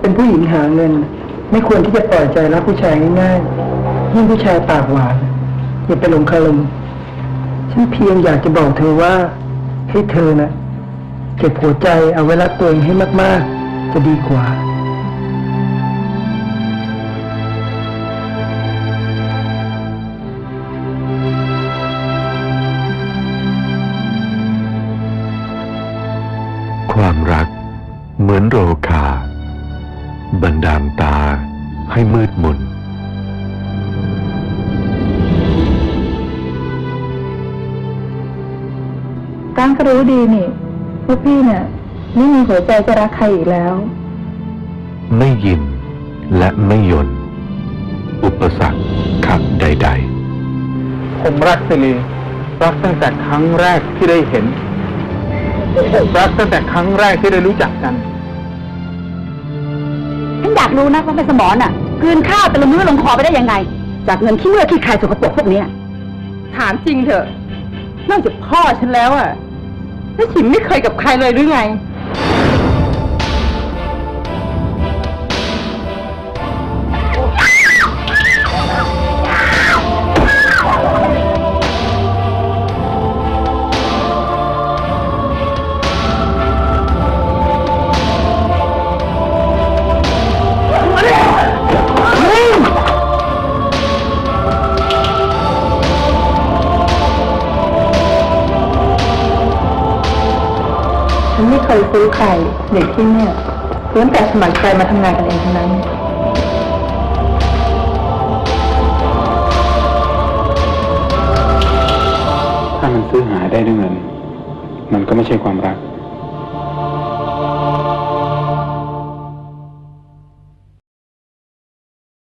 เป็นผู้หญิงหาเงิน ไม่ควรที่จะปล่อยใจรักผู้ชายง่ายๆยิ่งผู้ชายปากหวานอย่าไปหลงคารมฉันเพียงอยากจะบอกเธอว่า ให้เธอนะเก็บหัวใจเอาไว้รักตัวเองให้มากๆ จะดีกว่าความรักเหมือนโรคา บันดาลตาให้มืดมน ก้างก็รู้ดีนี่ว่าพี่เนี่ยไม่มีหัวใจจะรักใครอีกแล้ว ไม่ยินและไม่ยน อุปสรรคขัดใดผมรักสิริรักตั้งแต่ครั้งแรกที่ได้เห็นรักตั้งแต่ครั้งแรกที่ได้รู้จักกันฉันอยาก รู้นะว่าเป็นสมอนอะกลืนข้าวแต่ละมื้อลงคอไปได้ยังไง จากเงินขี้เมื่อขี้ใครสกปรกพวกเนี้ยถามจริงเถอะ นอกจากพ่อฉันแล้วอะแล้วฉิมไม่เคยกับใครเลยหรือไง ฉันไม่เคยซื้อใครเด็กที่เนี่ยล้วนแต่สมัครใจมาทำงานกันเองทั้งนั้น ถ้ามันซื้อหาได้ด้วยเงิน มันก็ไม่ใช่ความรัก